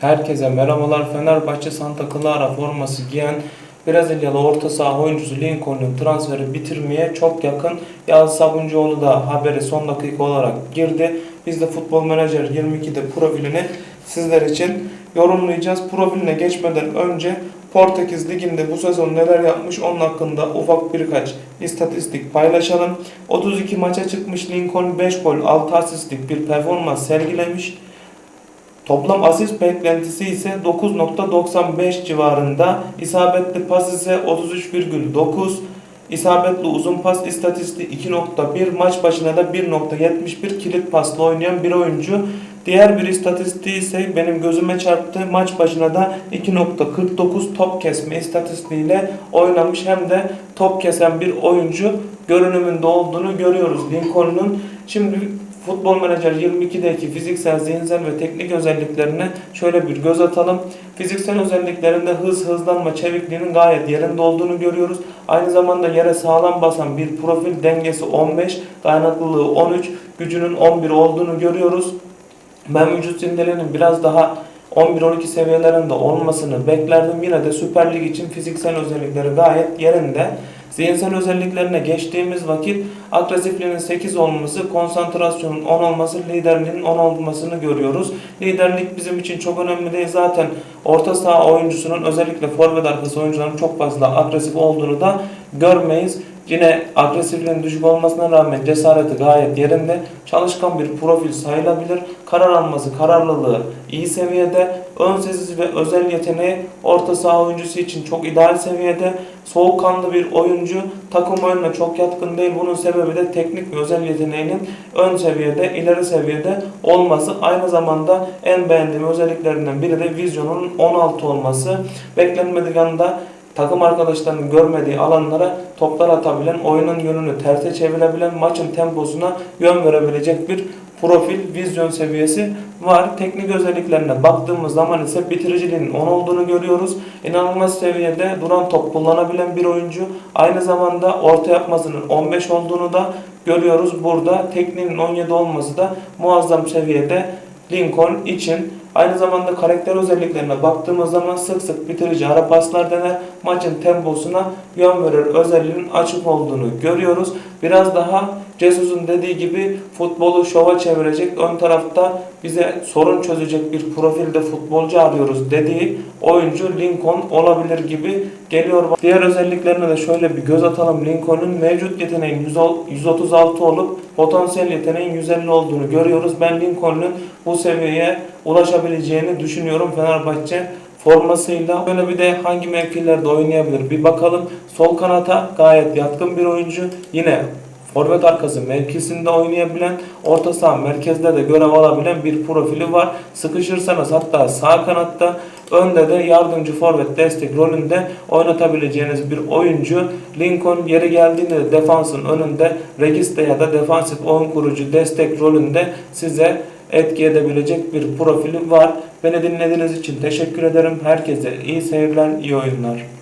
Herkese merhabalar. Fenerbahçe Santa Clara forması giyen Brezilyalı orta saha oyuncusu Lincoln'un transferi bitirmeye çok yakın. Yağız Sabuncuoğlu da haberi son dakika olarak girdi. Biz de Futbol Manager 22'de profilini sizler için yorumlayacağız. Profiline geçmeden önce Portekiz Ligi'nde bu sezon neler yapmış onun hakkında ufak birkaç istatistik paylaşalım. 32 maça çıkmış Lincoln 5 gol 6 asistlik bir performans sergilemiş. Toplam asist beklentisi ise 9.95 civarında. İsabetli pas ise 33,9. İsabetli uzun pas istatistiği 2.1 maç başına da 1.71 kilit pasla oynayan bir oyuncu. Diğer bir istatistiği ise benim gözüme çarptı. Maç başına da 2.49 top kesme istatistiğiyle oynamış. Hem de top kesen bir oyuncu görünümünde olduğunu görüyoruz Lincoln'un. Şimdi Futbol Manager 22'deki fiziksel, zihinsel ve teknik özelliklerine şöyle bir göz atalım. Fiziksel özelliklerinde hız, hızlanma, çevikliğinin gayet yerinde olduğunu görüyoruz. Aynı zamanda yere sağlam basan bir profil dengesi 15, dayanıklılığı 13, gücünün 11 olduğunu görüyoruz. Ben vücut zindelerin biraz daha 11-12 seviyelerinde olmasını beklerdim. Yine de Süper Lig için fiziksel özellikleri gayet yerinde. Zihinsel özelliklerine geçtiğimiz vakit agresifliğinin 8 olması, konsantrasyonun 10 olması, liderliğinin 10 olmasını görüyoruz. Liderlik bizim için çok önemli değil. Zaten orta saha oyuncusunun özellikle forvet arkası oyuncuların çok fazla agresif olduğunu da görmeyiz. Yine agresifliğin düşük olmasına rağmen cesareti gayet yerinde. Çalışkan bir profil sayılabilir. Karar alması, kararlılığı iyi seviyede. Ön sezisi ve özel yeteneği orta saha oyuncusu için çok ideal seviyede. Soğukkanlı bir oyuncu. Takım oyununa çok yatkın değil. Bunun sebebi de teknik ve özel yeteneğinin ön seviyede, ileri seviyede olması. Aynı zamanda en beğendiğim özelliklerinden biri de vizyonun 16 olması. Beklenmedik anda takım arkadaşlarının görmediği alanlara toplar atabilen, oyunun yönünü terse çevirebilen, maçın temposuna yön verebilecek bir profil, vizyon seviyesi var. Teknik özelliklerine baktığımız zaman ise bitiriciliğinin 10 olduğunu görüyoruz. İnanılmaz seviyede duran top kullanabilen bir oyuncu. Aynı zamanda orta yapmasının 15 olduğunu da görüyoruz. Burada tekniğinin 17 olması da muazzam seviyede Lincoln için Aynı zamanda karakter özelliklerine baktığımız zaman sık sık bitirici ara paslar dener, maçın temposuna yön verir özelliğinin açık olduğunu görüyoruz. Biraz daha Jesus'un dediği gibi futbolu şova çevirecek, ön tarafta bize sorun çözecek bir profilde futbolcu arıyoruz dediği oyuncu Lincoln olabilir gibi geliyor. Diğer özelliklerine de şöyle bir göz atalım. Lincoln'un mevcut yeteneğin 136 olup potansiyel yeteneğin 150 olduğunu görüyoruz. Ben Lincoln'un bu seviyeye ulaşabileceğini düşünüyorum Fenerbahçe formasıyla. Böyle bir de hangi mevkilerde oynayabilir bir bakalım. Sol kanata gayet yatkın bir oyuncu. Yine forvet arkası mevkisinde oynayabilen, orta saha merkezde de görev alabilen bir profili var. Sıkışırsanız hatta sağ kanatta önde de yardımcı forvet destek rolünde oynatabileceğiniz bir oyuncu. Lincoln yeri geldiğinde de defansın önünde registe ya da defansif oyun kurucu destek rolünde size etki edebilecek bir profili var. Beni dinlediğiniz için teşekkür ederim. Herkese iyi seyirler, iyi oyunlar.